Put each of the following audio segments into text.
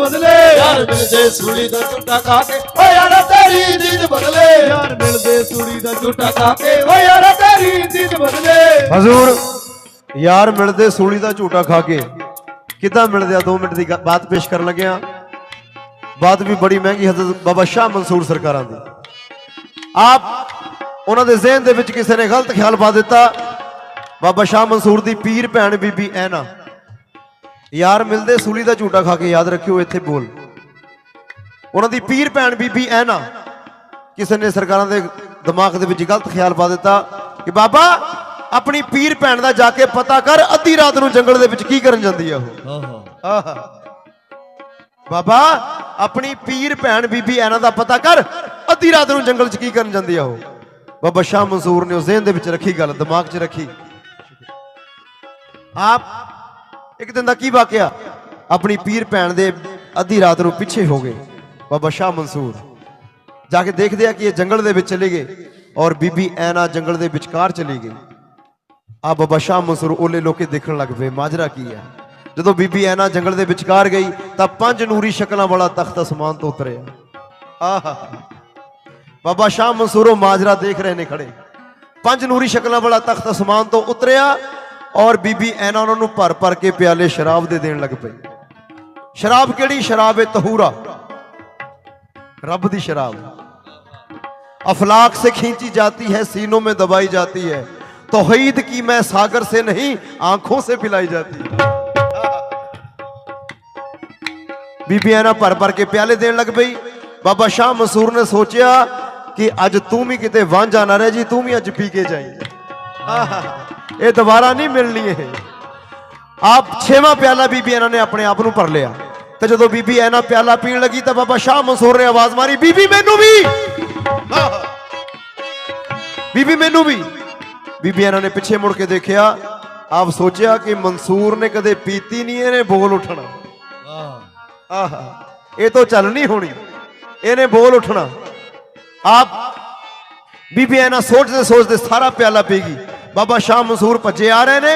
ਬਦਲੇ। ਯਾਰ ਮਿਲਦੇ ਸੂਲੀ ਦਾ ਝੂਟਾ ਖਾ ਕੇ। ਓ ਯਾਰ ਤੇਰੀ ਨੀਂਦ ਬਦਲੇ। ਯਾਰ ਮਿਲਦੇ ਸੂਲੀ ਦਾ ਝੂਟਾ ਖਾ ਕੇ। ਓ ਯਾਰ ਤੇਰੀ ਦੀਦ ਬਦਲੇ। ਹਜ਼ੂਰ ਯਾਰ ਮਿਲਦੇ ਸੂਲੀ ਦਾ ਝੂਟਾ ਖਾ ਕੇ। ਕਿੱਦਾਂ ਮਿਲਦੇ ਆ? 2 ਮਿੰਟ ਦੀ ਗ- ਬਾਤ ਪੇਸ਼ ਕਰਨ ਲੱਗਿਆ ਬਾਤ ਵੀ ਬੜੀ ਮਹਿੰਗੀ ਹਜ਼ਰਤ ਬਾਬਾ ਸ਼ਾਹ ਮਨਸੂਰ ਸਰਕਾਰਾਂ ਦੀ। ਆਪ ਉਹਨਾਂ ਦੇ ਜ਼ਿਹਨ ਦੇ ਵਿੱਚ ਕਿਸੇ ਨੇ ਗਲਤ ਖਿਆਲ ਪਾ ਦਿੱਤਾ। ਬਾਬਾ ਸ਼ਾਹ ਮਨਸੂਰ ਦੀ ਪੀਰ ਭੈਣ ਬੀਬੀ ਐਨਾ। ਯਾਰ ਮਿਲਦੇ ਸੂਲੀ ਦਾ ਝੂਟਾ ਖਾ ਕੇ ਯਾਦ ਰੱਖਿਓ ਇੱਥੇ ਬੋਲ। ਉਹਨਾਂ ਦੀ ਪੀਰ ਭੈਣ ਬੀਬੀ ਐਨਾ ਕਿਸੇ ਨੇ ਸਰਕਾਰਾਂ ਦੇ ਦਿਮਾਗ ਦੇ ਵਿੱਚ ਗਲਤ ਖਿਆਲ ਪਾ ਦਿੱਤਾ ਕਿ ਬਾਬਾ ਆਪਣੀ ਪੀਰ ਭੈਣ ਦਾ ਜਾ ਕੇ ਪਤਾ ਕਰ ਅੱਧੀ ਰਾਤ ਨੂੰ ਜੰਗਲ ਦੇ ਵਿੱਚ ਕੀ ਕਰਨ ਜਾਂਦੀ ਆ ਉਹ। ਆਹਾ। ਆਹਾ। ਬਾਬਾ ਆਪਣੀ ਪੀਰ ਭੈਣ ਬੀਬੀ ਐਨਾ ਦਾ ਪਤਾ ਕਰ ਅੱਧੀ ਰਾਤ ਨੂੰ ਜੰਗਲ 'ਚ ਕੀ ਕਰਨ ਜਾਂਦੀ ਆ ਉਹ। ਬਾਬਾ ਸ਼ਾਹ ਮਨਸੂਰ ਨੇ ਉਹ ਜ਼ਿਹਨ ਦੇ ਵਿੱਚ ਰੱਖੀ ਗੱਲ ਦਿਮਾਗ 'ਚ ਰੱਖੀ। ਆਪ ਇੱਕ ਦਿਨ ਦਾ ਕੀ ਵਾਕਿਆ? ਆਪਣੀ ਪੀਰ ਭੈਣ ਦੇ ਅੱਧੀ ਰਾਤ ਨੂੰ ਪਿੱਛੇ ਹੋ ਗਏ। ਬਾਬਾ ਸ਼ਾਹ ਮਨਸੂਰ ਜਾ ਕੇ ਦੇਖਦੇ ਆ ਕਿ ਇਹ ਜੰਗਲ ਦੇ ਵਿੱਚ ਚਲੇ ਗਏ ਔਰ ਬੀਬੀ ਐਨਾ ਜੰਗਲ ਦੇ ਵਿਚਕਾਰ ਚਲੀ ਗਈ। ਆ ਬਾਬਾ ਸ਼ਾਹ ਮਨਸੂਰ ਓਲੇ ਲੋਕੇ ਦੇਖਣ ਲੱਗ ਪਏ, ਮਾਜਰਾ ਕੀ ਹੈ ਜਦੋਂ ਬੀਬੀ ਐਨਾ ਜੰਗਲ ਦੇ ਵਿਚਕਾਰ ਗਈ ਤਾਂ ਪੰਜ ਨੂਰੀ ਸ਼ਕਲਾਂ ਵਾਲਾ ਤਖਤ ਅਸਮਾਨ ਤੋਂ ਉਤਰਿਆ। ਆਹਾ। ਬਾਬਾ ਸ਼ਾਹ ਮਨਸੂਰ ਉਹ ਮਾਜਰਾ ਦੇਖ ਰਹੇ ਨੇ ਖੜੇ। ਪੰਜ ਨੂਰੀ ਸ਼ਕਲਾਂ ਵਾਲਾ ਤਖਤ ਅਸਮਾਨ ਤੋਂ ਉਤਰਿਆ ਔਰ ਬੀਬੀ ਐਨਾ ਉਹਨਾਂ ਨੂੰ ਭਰ ਭਰ ਕੇ ਪਿਆਲੇ ਸ਼ਰਾਬ ਦੇ ਦੇਣ ਲੱਗ ਪਈ ਸ਼ਰਾਬ ਕਿਹੜੀ ਸ਼ਰਾਬ ਹੈ ਤਹੂਰਾ रब दी शराब अफलाक से खींची जाती है सीनों में दबाई जाती है तोहीद की मैं सागर से नहीं आंखों से पिलाई जाती है ਬੀਬੀ ਐਨਾ ਭਰ ਭਰ ਕੇ ਪਿਆਲੇ ਦੇਣ ਲੱਗ ਪਈ ਬਾਬਾ ਸ਼ਾਹ ਮਸੂਰ ਨੇ ਸੋਚਿਆ ਕਿ ਅੱਜ ਤੂੰ ਵੀ ਕਿਤੇ ਵਾਂਝਾ ਨਾ ਰਹਿ ਜੀ ਤੂੰ ਵੀ ਅੱਜ ਪੀ ਕੇ ਜਾਈਂ ਆਹਾ, ਇਹ ਦੁਬਾਰਾ ਨਹੀਂ ਮਿਲਣੀ ਇਹ। ਆਪ ਛੇਵਾਂ ਪਿਆਲਾ ਬੀਬੀ ਇਹਨਾਂ ਨੇ ਆਪਣੇ ਆਪ ਨੂੰ ਭਰ ਲਿਆ। ਤੇ ਜਦੋਂ ਬੀਬੀ ਇਹਨਾਂ ਪਿਆਲਾ ਪੀਣ ਲੱਗੀ ਤਾਂ ਬਾਬਾ ਸ਼ਾਹ ਮਨਸੂਰ ਨੇ ਆਵਾਜ਼ ਮਾਰੀ, ਬੀਬੀ ਮੈਨੂੰ ਵੀ! ਬੀਬੀ ਮੈਨੂੰ ਵੀ। ਬੀਬੀ ਇਹਨਾਂ ਨੇ ਪਿੱਛੇ ਮੁੜ ਕੇ ਦੇਖਿਆ, ਆਪ ਸੋਚਿਆ ਕਿ ਮਨਸੂਰ ਨੇ ਕਦੇ ਪੀਤੀ ਨਹੀਂ, ਇਹਨੇ ਬੋਲ ਉੱਠਣਾ। ਆਹ, ਇਹ ਤੋਂ ਚੱਲ ਨਹੀਂ ਹੋਣੀ। ਇਹਨੇ ਬੋਲ ਉੱਠਣਾ। ਆਪ ਬੀਬੀ ਇਹਨਾਂ ਸੋਚਦੇ ਸੋਚਦੇ ਸਾਰਾ ਪਿਆਲਾ ਪੀ ਗਈ। ਬਾਬਾ ਸ਼ਾਹ ਮਨਸੂਰ ਭੱਜੇ ਆ ਰਹੇ ਨੇ।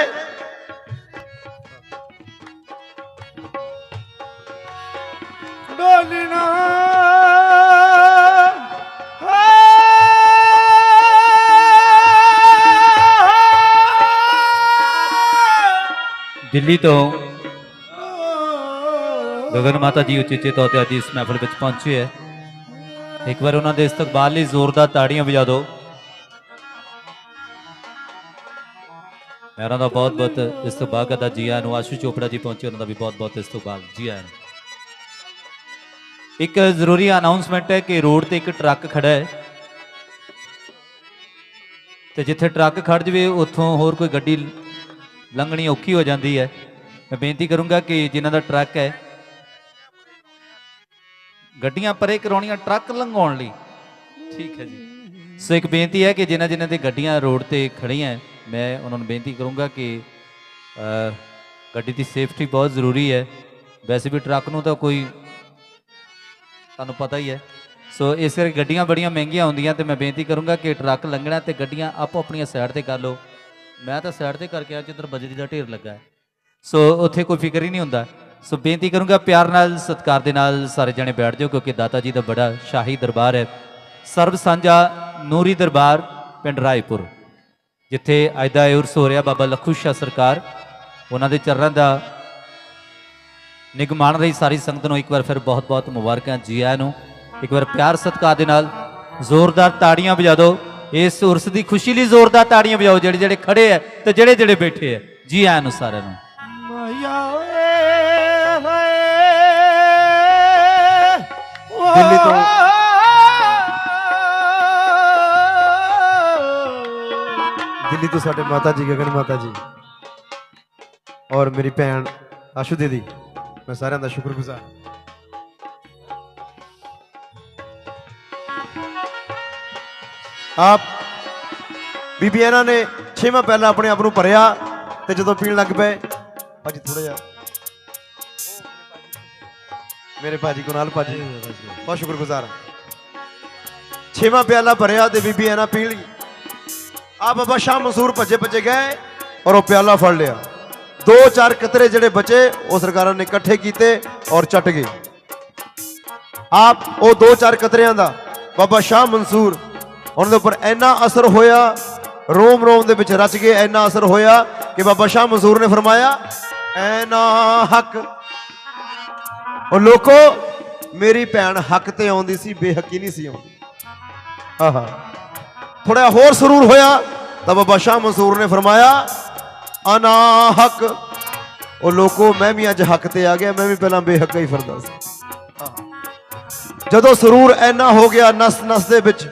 ਡੋਲਣਾ ਦਿੱਲੀ ਤੋਂ ਗਗਨ ਮਾਤਾ ਜੀ ਉਚੇਚੇ ਤੌਰ ਤੇ ਅੱਜ ਇਸ ਮਹਿਫਲ ਵਿੱਚ ਪਹੁੰਚੇ ਹੈ। ਇੱਕ ਵਾਰ ਉਹਨਾਂ ਦੇ ਇਸਤਕਬਾਲ ਲਈ ਜ਼ੋਰਦਾਰ ਤਾੜੀਆਂ ਵਜਾ ਦਿਓ। ਮੈਂ ਉਹਨਾਂ ਦਾ ਬਹੁਤ ਬਹੁਤ ਇਸਤਕਬਾਲ ਕਰਦਾ ਜੀ ਆਇਆਂ ਨੂੰ, ਆਸ਼ੂ ਚੋਪੜਾ ਜੀ ਪਹੁੰਚੇ, ਉਹਨਾਂ ਦਾ ਵੀ ਬਹੁਤ ਬਹੁਤ ਇਸਤਕਬਾਲ ਜੀ ਆਇਆਂ ਨੂੰ। ਇੱਕ ਜ਼ਰੂਰੀ ਅਨਾਉਂਸਮੈਂਟ ਹੈ ਕਿ ਰੋਡ ਤੇ ਇੱਕ ਟਰੱਕ ਖੜਾ ਹੈ। ਤੇ ਜਿੱਥੇ ਟਰੱਕ ਖੜ ਜਵੇ, ਉੱਥੋਂ ਹੋਰ ਕੋਈ ਗੱਡੀ ਲੰਘਣੀ ਔਖੀ ਹੋ ਜਾਂਦੀ ਹੈ। ਮੈਂ ਬੇਨਤੀ ਕਰੂੰਗਾ ਕਿ ਜਿਨ੍ਹਾਂ ਦਾ ਟਰੱਕ ਹੈ, ਗੱਡੀਆਂ ਪਰੇ ਕਰਾਉਣੀਆਂ ਟਰੱਕ ਲੰਘਾਉਣ ਲਈ। ਠੀਕ ਹੈ ਜੀ। ਸੋ ਇੱਕ ਬੇਨਤੀ ਹੈ ਕਿ ਜਿਨ੍ਹਾਂ ਜਿਨ੍ਹਾਂ ਦੇ ਗੱਡੀਆਂ ਰੋਡ ਤੇ ਖੜੀਆਂ ਮੈਂ ਉਹਨਾਂ ਨੂੰ ਬੇਨਤੀ ਕਰੂੰਗਾ ਕਿ ਗੱਡੀ ਦੀ ਸੇਫਟੀ ਬਹੁਤ ਜ਼ਰੂਰੀ ਹੈ। ਵੈਸੇ ਵੀ ਟਰੱਕ ਨੂੰ ਤਾਂ ਕੋਈ ਤੁਹਾਨੂੰ ਪਤਾ ਹੀ ਹੈ। ਸੋ ਇਸ ਕਰਕੇ ਗੱਡੀਆਂ ਬੜੀਆਂ ਮਹਿੰਗੀਆਂ ਹੁੰਦੀਆਂ ਤੇ ਮੈਂ ਬੇਨਤੀ ਕਰੂੰਗਾ ਕਿ ਟਰੱਕ ਲੰਘਣਾ ਤੇ ਗੱਡੀਆਂ ਆਪੋ ਆਪਣੀਆਂ ਸਾਈਡ ਤੇ ਕਰ ਲਓ। ਮੈਂ ਤਾਂ ਸਾਈਡ ਤੇ ਕਰਕੇ ਆ ਜਿੱਧਰ ਬਜਰੀ ਦਾ ਢੇਰ ਲੱਗਾ ਹੈ। ਸੋ ਉੱਥੇ ਕੋਈ ਫਿਕਰ ਹੀ ਨਹੀਂ ਹੁੰਦਾ। ਸੋ ਬੇਨਤੀ ਕਰੂੰਗਾ ਪਿਆਰ ਨਾਲ, ਸਤਿਕਾਰ ਦੇ ਨਾਲ ਸਾਰੇ ਜਣੇ ਬੈਠ ਜਾਓ ਕਿਉਂਕਿ ਦਾਤਾ ਜੀ ਦਾ ਬੜਾ ਸ਼ਾਹੀ ਦਰਬਾਰ ਹੈ। ਸਰਬ ਸਾਂਝਾ ਨੂਰੀ ਦਰਬਾਰ, ਪਿੰਡ ਰਾਏਪੁਰ। ਜਿੱਥੇ ਅੱਜ ਦਾ ਇਹ ਉਰਸ ਹੋ ਰਿਹਾ ਬਾਬਾ ਲਖੂ ਸ਼ਾਹ ਸਰਕਾਰ ਉਹਨਾਂ ਦੇ ਚਰਨਾਂ ਦਾ ਨਿਗਮਾਨ ਰਹੀ ਸਾਰੀ ਸੰਗਤ ਨੂੰ ਇੱਕ ਵਾਰ ਫਿਰ ਬਹੁਤ ਬਹੁਤ ਮੁਬਾਰਕਾਂ ਜੀ ਆਇਆਂ ਨੂੰ। ਇੱਕ ਵਾਰ ਪਿਆਰ ਸਤਿਕਾਰ ਦੇ ਨਾਲ ਜ਼ੋਰਦਾਰ ਤਾੜੀਆਂ ਵਜਾ ਦਿਓ। ਇਸ ਉਰਸ ਦੀ ਖੁਸ਼ੀ ਲਈ ਜ਼ੋਰਦਾਰ ਤਾੜੀਆਂ ਵਜਾਓ ਜਿਹੜੇ ਜਿਹੜੇ ਖੜੇ ਆ ਤੇ ਜਿਹੜੇ ਜਿਹੜੇ ਬੈਠੇ ਆ ਜੀ ਆਇਆਂ ਨੂੰ ਸਾਰਿਆਂ ਨੂੰ। ਮਾਇਆ ਓਏ ਹੋਏ। ਦਿੱਲੀ ਤੋਂ ਦਿੱਲੀ ਤੋਂ ਸਾਡੇ ਮਾਤਾ ਜੀ ਗਗਨ ਮਾਤਾ ਜੀ। ਔਰ ਮੇਰੀ ਭੈਣ ਆਸ਼ੂ ਦੀਦੀ, ਮੈਂ ਸਾਰਿਆਂ ਦਾ ਸ਼ੁਕਰਗੁਜ਼ਾਰ। ਆਪ ਬੀਬੀ ਇਹਨਾਂ ਨੇ ਛੇਵਾਂ ਪਹਿਲਾਂ ਆਪਣੇ ਆਪ ਨੂੰ ਭਰਿਆ ਤੇ ਜਦੋਂ ਪੀਣ ਲੱਗ ਪਏ, ਭਾਜੀ ਥੋੜਾ ਜਿਹਾ। ਮੇਰੇ ਭਾਜੀ ਕੁਨਾਲ ਭਾਜੀ। ਬਹੁਤ ਸ਼ੁਕਰਗੁਜ਼ਾਰ। ਹਾਂ ਛੇਵਾਂ ਪਿਆਲਾ ਭਰਿਆ ਤੇ ਬੀਬੀ ਇਹਨਾਂ ਪੀਣ ਲਈ। ਆ ਬਾਬਾ ਸ਼ਾਹ ਮਨਸੂਰ ਭੱਜੇ ਭੱਜੇ ਗਏ ਔਰ ਉਹ ਪਿਆਲਾ ਫੜ ਲਿਆ। ਦੋ ਚਾਰ ਕਤਰੇ ਜਿਹੜੇ ਬਚੇ, ਉਹ ਸਰਕਾਰਾਂ ਨੇ ਇਕੱਠੇ ਕੀਤੇ ਔਰ ਚੱਟ ਗਏ। ਆਪ ਉਹ ਦੋ ਚਾਰ ਕਤਰਿਆਂ ਦਾ ਬਾਬਾ ਸ਼ਾਹ ਮਨਸੂਰ ਉਹਨਾਂ ਦੇ ਉੱਪਰ ਇੰਨਾ ਅਸਰ ਹੋਇਆ, ਰੋਮ ਰੋਮ ਦੇ ਵਿੱਚ ਰਚ ਗਏ ਇੰਨਾ ਅਸਰ ਹੋਇਆ ਕਿ ਬਾਬਾ ਸ਼ਾਹ ਮਨਸੂਰ ਨੇ ਫਰਮਾਇਆ, ਐਨਾ ਹੱਕ। ਉਹ ਲੋਕੋ, ਮੇਰੀ ਭੈਣ ਹੱਕ ਤੇ ਆਉਂਦੀ ਸੀ, ਬੇਹੱਕੀ ਨਹੀਂ ਸੀ ਆਉਂਦੀ। ਆਹਾ। ਥੋੜਾ ਹੋਰ ਸਰੂਰ ਹੋਇਆ, ਤਾਂ ਬਾਬਾ ਸ਼ਾਹ ਮਨਸੂਰ ਨੇ ਫਰਮਾਇਆ, ਅਨਾ ਹੱਕ। ਉਹ ਲੋਕੋ, ਮੈਂ ਵੀ ਅੱਜ ਹੱਕ ਤੇ ਆ ਗਿਆ, ਮੈਂ ਵੀ ਪਹਿਲਾਂ ਬੇਹੱਕਾ ਹੀ ਫਿਰਦਾ ਸੀ। ਜਦੋਂ ਸਰੂਰ ਐਨਾ ਹੋ ਗਿਆ ਨਸ ਨਸ ਦੇ ਵਿੱਚ,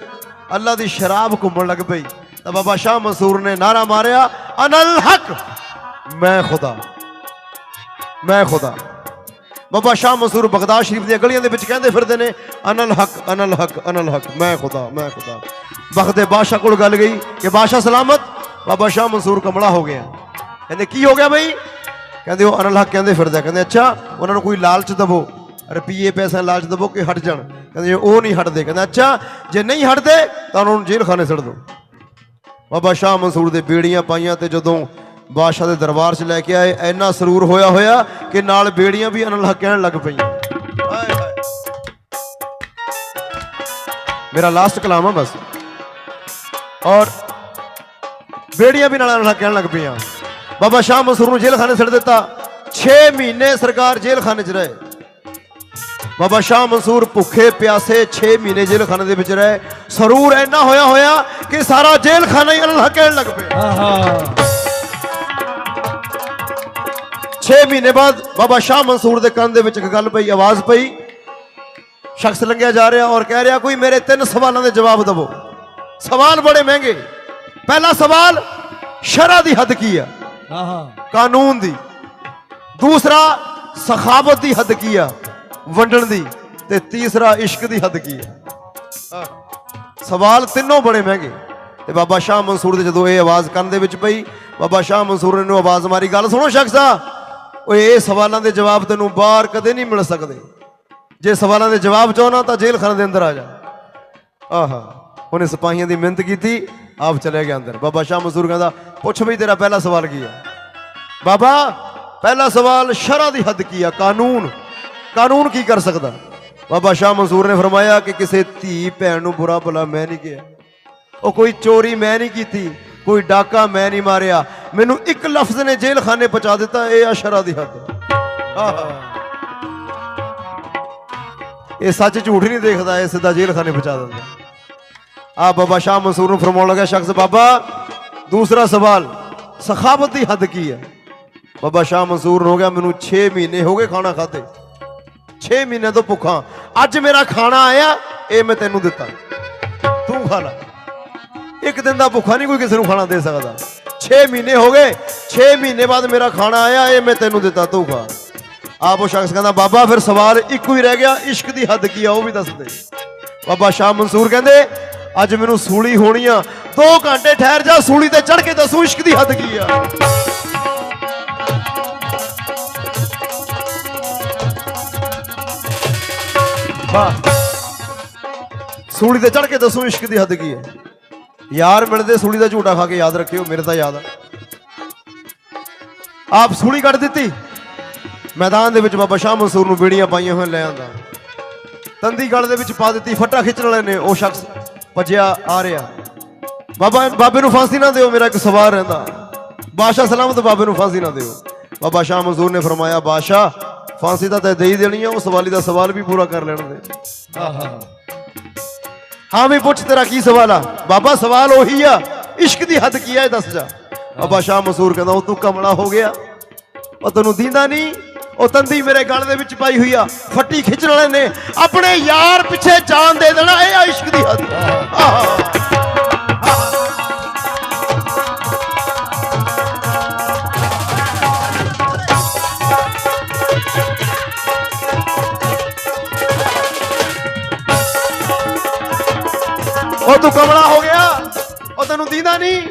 ਅੱਲਾ ਦੀ ਸ਼ਰਾਬ ਘੁੰਮਣ ਲੱਗ ਪਈ, ਤਾਂ ਬਾਬਾ ਸ਼ਾਹ ਮਨਸੂਰ ਨੇ ਨਾਰਾ ਮਾਰਿਆ, ਅਨਲ ਹਕ। ਮੈਂ ਖੁਦਾ ਮੈਂ ਖੁਦਾ। ਬਾਬਾ ਸ਼ਾਹ ਮਨਸੂਰ ਬਗਦਾਦ ਸ਼ਰੀਫ ਦੀਆਂ ਗਲੀਆਂ ਦੇ ਵਿੱਚ ਕਹਿੰਦੇ ਫਿਰਦੇ ਨੇ, ਅਨਲ ਹਕ ਅਨਲ ਹਕ ਅਨਲ ਹਕ, ਮੈਂ ਖੁਦਾ ਮੈਂ ਖੁਦਾ। ਵਕਤ ਦੇ ਬਾਦਸ਼ਾਹ ਕੋਲ ਗੱਲ ਗਈ ਕਿ ਬਾਦਸ਼ਾਹ ਸਲਾਮਤ, ਬਾਬਾ ਸ਼ਾਹ ਮਨਸੂਰ ਕਮਲਾ ਹੋ ਗਿਆ। ਕਹਿੰਦੇ, ਕੀ ਹੋ ਗਿਆ ਬਈ? ਕਹਿੰਦੇ, ਉਹ ਅਨਲ ਹਕ ਕਹਿੰਦੇ ਫਿਰਦਾ ਕਹਿੰਦੇ, ਅੱਛਾ, ਉਹਨਾਂ ਨੂੰ ਕੋਈ ਲਾਲਚ ਦਵੋ, ਰੁਪਈਏ, ਪੈਸਾ ਲਾਲਚ ਦਵੋ ਕਿ ਹਟ ਜਾਣ। ਕਹਿੰਦੇ, ਉਹ ਨਹੀਂ ਹਟਦੇ। ਕਹਿੰਦਾ, ਅੱਛਾ, ਜੇ ਨਹੀਂ ਹਟਦੇ, ਤਾਂ ਉਹਨਾਂ ਨੂੰ ਜੇਲ੍ਹ ਖਾਨੇ ਸੜ ਦਿਓ ਬਾਬਾ ਸ਼ਾਹ ਮਨਸੂਰ ਦੇ ਬੇੜੀਆਂ ਪਾਈਆਂ ਤੇ ਜਦੋਂ ਬਾਦਸ਼ਾਹ ਦੇ ਦਰਬਾਰ 'ਚ ਲੈ ਕੇ ਆਏ। ਇੰਨਾ ਸਰੂਰ ਹੋਇਆ ਹੋਇਆ ਕਿ ਨਾਲ ਬੇੜੀਆਂ ਵੀ ਅਨਲ ਕਹਿਣ ਲੱਗ ਪਈਆਂ। ਹਾਏ ਹਾਏ। ਮੇਰਾ ਲਾਸਟ ਕਲਾਮ ਆ ਬਸ। ਔਰ ਬੇੜੀਆਂ ਵੀ ਨਾਲ ਅਨਲ ਕਹਿਣ ਲੱਗ ਪਈਆਂ। ਬਾਬਾ ਸ਼ਾਹ ਮਨਸੂਰ ਨੂੰ ਜੇਲ੍ਹ ਛੱਡ ਦਿੱਤਾ। 6 ਮਹੀਨੇ ਸਰਕਾਰ ਜੇਲ੍ਹ 'ਚ ਰਹੇ। ਬਾਬਾ ਸ਼ਾਹ ਮਨਸੂਰ ਭੁੱਖੇ ਪਿਆਸੇ 6 ਮਹੀਨੇ ਜੇਲ੍ਹਖਾਨੇ ਦੇ ਵਿੱਚ ਰਹੇ। ਸਰੂਰ ਇੰਨਾ ਹੋਇਆ ਹੋਇਆ ਕਿ ਸਾਰਾ ਜੇਲ੍ਹਖਾਨਾ ਹੀ ਅਨਲ ਕਹਿਣ ਲੱਗ ਪਿਆ। ਆਹਾ। 6 ਮਹੀਨੇ ਬਾਅਦ ਬਾਬਾ ਸ਼ਾਹ ਮਨਸੂਰ ਦੇ ਕੰਨ ਦੇ ਵਿੱਚ ਇੱਕ ਗੱਲ ਪਈ ਆਵਾਜ਼ ਪਈ। ਸ਼ਖਸ ਲੰਘਿਆ ਜਾ ਰਿਹਾ ਔਰ ਕਹਿ ਰਿਹਾ ਕੋਈ ਮੇਰੇ ਤਿੰਨ ਸਵਾਲਾਂ ਦੇ ਜਵਾਬ ਦਿਵੋ। ਸਵਾਲ ਬੜੇ ਮਹਿੰਗੇ। ਪਹਿਲਾ ਸਵਾਲ ਸ਼ਰਾ ਦੀ ਹੱਦ ਕੀ ਆ? ਕਾਨੂੰਨ ਦੀ। ਦੂਸਰਾ ਸਖਾਵਤ ਦੀ ਹੱਦ ਕੀ ਆ? ਵੰਡਣ ਦੀ। ਤੇ ਤੀਸਰਾ ਇਸ਼ਕ ਦੀ ਹੱਦ ਕੀ ਆ? ਸਵਾਲ ਤਿੰਨੋਂ ਬੜੇ ਮਹਿੰਗੇ। ਤੇ ਬਾਬਾ ਸ਼ਾਹ ਮਨਸੂਰ ਦੇ ਜਦੋਂ ਇਹ ਆਵਾਜ਼ ਕੰਨ ਦੇ ਵਿੱਚ ਪਈ ਬਾਬਾ ਸ਼ਾਹ ਮਨਸੂਰ ਨੇ ਨੂੰ ਆਵਾਜ਼ ਮਾਰੀ ਗੱਲ ਸੁਣੋ ਸ਼ਖਸਾ ਓਏ, ਇਹ ਸਵਾਲਾਂ ਦੇ ਜਵਾਬ ਤੈਨੂੰ ਬਾਹਰ ਕਦੇ ਨਹੀਂ ਮਿਲ ਸਕਦੇ। ਜੇ ਸਵਾਲਾਂ ਦੇ ਜਵਾਬ ਚਾਹਣਾ ਤਾਂ ਜੇਲ੍ਹ ਖਾਨੇ ਦੇ ਅੰਦਰ ਆ ਜਾ। ਆਹਾ, ਉਹਨੇ ਸਿਪਾਹੀਆਂ ਦੀ ਮਿਹਨਤ ਕੀਤੀ, ਆਪ ਚਲੇ ਗਿਆ ਅੰਦਰ। ਬਾਬਾ ਸ਼ਾਹ ਮਨਸੂਰ ਕਹਿੰਦਾ, ਪੁੱਛ ਵੀ ਤੇਰਾ ਪਹਿਲਾ ਸਵਾਲ ਕੀ ਹੈ ਬਾਬਾ, ਪਹਿਲਾ ਸਵਾਲ ਸ਼ਰਾ ਦੀ ਹੱਦ ਕੀ ਆ? ਕਾਨੂੰਨ। ਕਾਨੂੰਨ ਕੀ ਕਰ ਸਕਦਾ? ਬਾਬਾ ਸ਼ਾਹ ਮਨਸੂਰ ਨੇ ਫਰਮਾਇਆ ਕਿ ਕਿਸੇ ਧੀ ਭੈਣ ਨੂੰ ਬੁਰਾ ਭਲਾ ਮੈਂ ਨਹੀਂ ਕਿਹਾ। ਉਹ ਕੋਈ ਚੋਰੀ ਮੈਂ ਨਹੀਂ ਕੀਤੀ, ਕੋਈ ਡਾਕਾ ਮੈਂ ਨਹੀਂ ਮਾਰਿਆ। ਮੈਨੂੰ ਇੱਕ ਲਫ਼ਜ਼ ਨੇ ਜੇਲਖਾਨੇ ਪਹੁੰਚਾ ਦਿੱਤਾ, ਇਹ ਆ ਸ਼ਰਾ ਦੀ ਹੱਦ। ਇਹ ਸੱਚ ਝੂਠ ਨਹੀਂ ਦੇਖਦਾ, ਇਹ ਸਿੱਧਾ ਜੇਲਖਾਨੇ ਪਹੁੰਚਾ ਦਿੰਦਾ। ਆ ਬਾਬਾ ਸ਼ਾਹ ਮਨਸੂਰ ਨੂੰ ਫਰਮਾਉਣ ਲੱਗਾ ਸ਼ਖਸ, ਬਾਬਾ, ਦੂਸਰਾ ਸਵਾਲ, ਸਖਾਵਤ ਦੀ ਹੱਦ ਕੀ ਹੈ? ਬਾਬਾ ਸ਼ਾਹ ਮਨਸੂਰ ਹੋ ਗਿਆ, ਮੈਨੂੰ 6 ਮਹੀਨੇ ਹੋ ਗਏ ਖਾਣਾ ਖਾਦੇ 6 ਮਹੀਨੇ ਤੋਂ ਭੁੱਖਾ ਅੱਜ ਮੇਰਾ ਖਾਣਾ ਆਇਆ, ਇਹ ਮੈਂ ਤੈਨੂੰ ਦਿੱਤਾ। ਤੂੰ ਖਾ ਲੈ। ਇੱਕ ਦਿਨ ਦਾ ਭੁੱਖਾ ਨਹੀਂ ਕੋਈ ਕਿਸੇ ਨੂੰ ਖਾਣਾ ਦੇ ਸਕਦਾ। 6 ਮਹੀਨੇ ਹੋ ਗਏ 6 ਮਹੀਨੇ ਬਾਅਦ ਮੇਰਾ ਖਾਣਾ ਆਇਆ ਇਹ ਮੈਂ ਤੈਨੂੰ ਦਿੱਤਾ ਤੂੰ ਖਾ ਆਪ ਉਹ ਸ਼ਖਸ ਕਹਿੰਦਾ ਬਾਬਾ ਫਿਰ ਸਵਾਲ ਇੱਕੋ ਹੀ ਰਹਿ ਗਿਆ ਇਸ਼ਕ ਦੀ ਹੱਦ ਕੀ ਆ ਉਹ ਵੀ ਦੱਸ ਦੇ ਬਾਬਾ ਸ਼ਾਹ ਮਨਸੂਰ ਕਹਿੰਦੇ ਅੱਜ ਮੈਨੂੰ ਸੂਲੀ ਹੋਣੀ ਆ 2 ਘੰਟੇ ਠਹਿਰ ਜਾ ਸੂਲੀ ਤੇ ਚੜ ਕੇ ਦੱਸੂ ਇਸ਼ਕ ਦੀ ਹੱਦ ਕੀ ਆ ਵਾਹ ਸੂਲੀ ਤੇ ਚੜ ਕੇ ਦੱਸੂ ਇਸ਼ਕ ਦੀ ਹੱਦ ਕੀ ਹੈ ਯਾਰ ਮਿਲਦੇ ਸੂਲੀ ਦਾ ਝੂਟਾ ਖਾ ਕੇ ਯਾਦ ਰੱਖਿਓ, ਮੇਰੇ ਤਾਂ ਯਾਦ ਆ। ਆਪ ਸੂਲੀ ਕੱਢ ਦਿੱਤੀ। ਮੈਦਾਨ ਦੇ ਵਿੱਚ ਬਾਬਾ ਸ਼ਾਹ ਮਨਸੂਰ ਨੂੰ ਬੇੜੀਆਂ ਪਾਈਆਂ ਹੋਏ ਲੈ ਆਂਦਾ ਤੰਦੀ ਗਲ ਦੇ ਵਿੱਚ ਪਾ ਦਿੱਤੀ, ਫੱਟਾ ਖਿੱਚਣ ਵਾਲੇ ਨੇ, ਉਹ ਸ਼ਖਸ ਭੱਜਿਆ ਆ ਰਿਹਾ। ਬਾਬਾ, ਬਾਬੇ ਨੂੰ ਫਾਂਸੀ ਨਾ ਦਿਓ, ਮੇਰਾ ਇੱਕ ਸਵਾਲ ਰਹਿੰਦਾ। ਬਾਦਸ਼ਾਹ ਸਲਾਮਤ ਬਾਬੇ ਨੂੰ ਫਾਂਸੀ ਨਾ ਦਿਓ। ਬਾਬਾ ਸ਼ਾਹ ਮਨਸੂਰ ਨੇ ਫਰਮਾਇਆ, ਬਾਦਸ਼ਾਹ, ਫਾਂਸੀ ਤਾਂ ਤੈ ਦੇ ਹੀ ਦੇਣੀ ਆ, ਉਹ ਸਵਾਲੀ ਦਾ ਸਵਾਲ ਵੀ ਪੂਰਾ ਕਰ ਲੈਣ ਦੇ ਆਹਾ। ਹਾਂ ਵੀ ਪੁੱਛ ਤੇਰਾ ਕੀ ਸਵਾਲ ਆ? ਬਾਬਾ, ਸਵਾਲ ਉਹੀ ਆ। ਇਸ਼ਕ ਦੀ ਹੱਦ ਕੀ ਆ, ਇਹ ਦੱਸ ਜਾ। ਬਾਬਾ ਸ਼ਾਹ ਮਸੂਰ ਕਹਿੰਦਾ, ਉਹ ਤੂੰ ਕਮਲਾ ਹੋ ਗਿਆ। ਉਹ ਤੈਨੂੰ ਦੀਂਦਾ ਨਹੀਂ। ਉਹ ਤੰਦੀ ਮੇਰੇ ਗਲ ਦੇ ਵਿੱਚ ਪਾਈ ਹੋਈ ਆ। ਫੱਟੀ ਖਿੱਚਣ ਵਾਲੇ ਨੇ। ਆਪਣੇ ਯਾਰ ਪਿੱਛੇ ਜਾਨ ਦੇ ਦੇਣਾ, ਇਹ ਆ ਇਸ਼ਕ ਦੀ ਹੱਦ ਆਹਾ। ਉਹ ਤੂੰ ਕਮਲਾ ਹੋ ਗਿਆ। ਉਹ ਤੈਨੂੰ ਦੀਦਾ ਨਹੀਂ।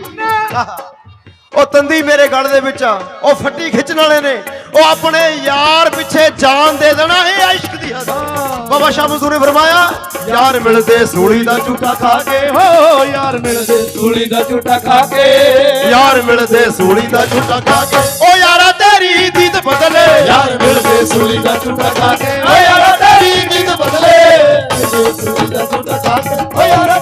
ਉਹ ਤੰਦੀ ਮੇਰੇ ਗਲ ਦੇ ਵਿੱਚ ਆ। ਉਹ ਫੱਟੀ ਖਿੱਚਣ ਵਾਲੇ ਨੇ। ਉਹ ਆਪਣੇ ਯਾਰ ਪਿੱਛੇ ਜਾਨ ਦੇ ਦੇਣਾ ਇਹ ਇਸ਼ਕ ਦੀ ਹੱਦ ਬਾਬਾ ਸ਼ਾਹ ਮਜ਼ਦੂਰ ਨੇ ਫਰਮਾਇਆ, ਯਾਰ ਮਿਲਦੇ ਸੂਲੀ ਦਾ ਝੂਟਾ ਖਾ ਕੇ। ਹੋ, ਯਾਰ ਮਿਲਦੇ ਸੂਲੀ ਦਾ ਝੂਟਾ ਖਾ ਕੇ। ਯਾਰ ਮਿਲਦੇ ਸੂਲੀ ਦਾ ਝੂਟਾ ਖਾ ਕੇ। ਉਹ ਯਾਰਾ, ਤੇਰੀ ਦੀਦ ਬਦਲੇ। ਯਾਰ ਮਿਲਦੇ ਸੂਲੀ ਦਾ ਝੂਟਾ ਖਾ ਕੇ। ਓ ਯਾਰਾ, ਤੇਰੀ ਨੀਂਦ ਬਦਲੇ। ਝੂਟਾ ਖਾ ਕੇ। ਓ ਯਾਰਾ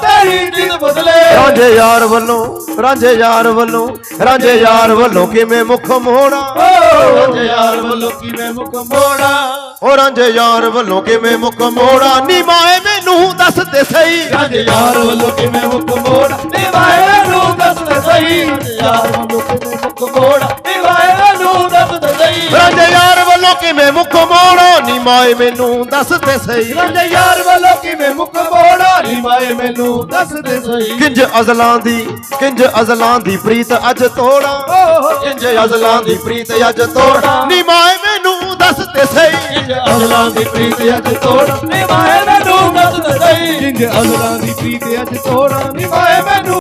ਤੇਰੀ ਜਿੱਦ ਬਦਲੇ। ਰਾਂਝੇ ਯਾਰ ਵੱਲੋਂ ਰਾਂਝੇ ਯਾਰ ਵੱਲੋਂ ਰਾਂਝੇ ਯਾਰ ਵੱਲੋਂ ਕਿਵੇਂ ਮੁਖ ਮੋੜਾ? ਰਾਂਝੇ ਯਾਰ ਵੱਲੋਂ ਕਿਵੇਂ ਮੁਖ ਮੋੜਾ? ਓ ਰਾਂਝੇ ਯਾਰ ਵੱਲੋਂ ਕਿਵੇਂ ਮੁਖ ਮੋੜਾ? ਨੀ ਮਾਏ ਮੈਨੂੰ ਦੱਸ ਤੇ ਸਹੀ। ਰਾਂਝੇ ਯਾਰ ਵੱਲੋਂ ਕਿਵੇਂ ਮੁਖ ਮੋੜਾ? ਨੂੰ ਦੱਸ ਦੇ ਸਹੀ। ਰਾਂਝੇ ਯਾਰ ਵੱਲੋਂ ਕਿਵੇਂ ਮੁਖ ਮੋੜਾ? ਨੂੰ ਦੱਸ ਦੇ ਸਹੀ। ਰਾਂਝੇ ਯਾਰ ਕਿਵੇਂ ਮੁਖ ਮੋੜਾ? ਨੀ ਮਾਏ ਮੈਨੂੰ ਦੱਸ ਤੇ ਸਹੀ। ਰਾਂਝੇ ਯਾਰ ਵੱਲੋਂ ਕਿਵੇਂ ਮੁਖ ਮੋੜਾ? ਨਿਵਾਏ ਮੈਨੂੰ ਦੱਸ ਦੇ ਸਹੀ। ਕਿੰਜ ਅਜ਼ਲਾਂ ਦੀ ਕਿੰਜ ਅਜ਼ਲਾਂ ਦੀ ਪ੍ਰੀਤ ਅੱਜ ਤੋੜਾ? ਕਿੰਜ ਅਜ਼ਲਾਂ ਦੀ ਪ੍ਰੀਤ ਅੱਜ ਤੋੜਾ? ਨੀ ਮਾਏ ਮੈਨੂੰ ਦੱਸ ਤੇ ਸਹੀ। ਇੰਜ ਅਜ਼ਲਾਂ ਦੀ ਪ੍ਰੀਤ ਅੱਜ ਤੋੜ? ਨਿਵਾਏ ਮੈਨੂੰ ਦੱਸ ਦੇ ਸਹੀ। ਇੰਜ ਅਜ਼ਲਾਂ ਦੀ ਪ੍ਰੀਤ ਅੱਜ ਤੋੜ? ਨਿਵਾਏ ਮੈਨੂੰ